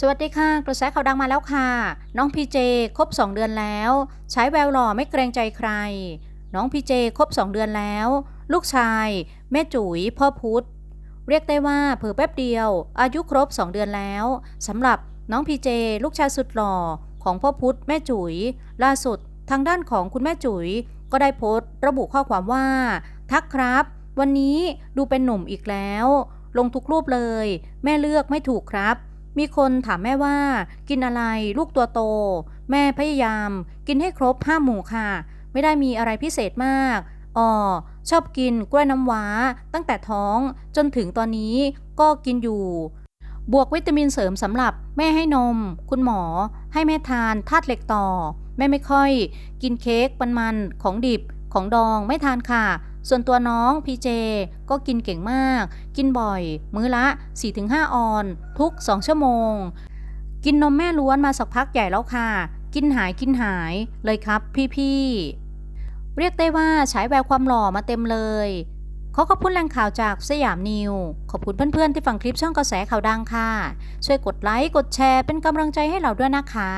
สวัสดีค่ะ กระแสข่าวดังมาแล้วค่ะ น้องพีเจครบ 2 เดือนแล้ว ใช้แววหล่อไม่เกรงใจใคร น้องพีเจครบ 2 เดือนแล้ว ลูกชาย แม่จุ๋ยพ่อพุธเรียกได้ว่าเผลอแป๊บเดียว อายุครบ 2 เดือนแล้วสำหรับน้องพีเจ ลูกชายสุดหล่อของพ่อพุธแม่จุ๋ย ล่าสุดทางด้านของคุณแม่จุ๋ย ก็ได้โพสต์ระบุข้อความว่า ทักครับ วันนี้ดูเป็นหนุ่มอีกแล้ว ลงทุกรูปเลย แม่เลือกไม่ถูกครับ มีคนถามแม่ว่า กินอะไรลูกตัวโต แม่พยายาม กินให้ครบห้าหมู่ค่ะ ไม่ได้มีอะไรพิเศษมากอ๋อชอบกินกล้วยน้ำว้า ตั้งแต่ท้องจนถึงตอนนี้ก็กินอยู่ บวกวิตามินเสริมสำหรับแม่ให้นม คุณหมอ ให้แม่ทานธาตุเหล็กต่อ แม่ไม่ค่อย กินเค้กปนมันของดิบ ของดองไม่ทานค่ะ ส่วนตัวน้องพีเจก็กินเก่งมาก กินบ่อย มื้อละ 4-5 ออน ทุก 2 ชั่วโมง กินนมแม่ล้วนมาสักพักใหญ่แล้วค่ะ กินหายกินหายเลยครับพี่ๆ เรียกได้ว่าฉายแววความหล่อมาเต็มเลยขอขอบคุณแหล่งข่าวจากสยามนิว ขอบคุณเพื่อนๆที่ฟังคลิปช่องกระแสข่าวดังค่ะ ช่วยกดไลค์ กดแชร์เป็นกำลังใจให้เราด้วยนะคะ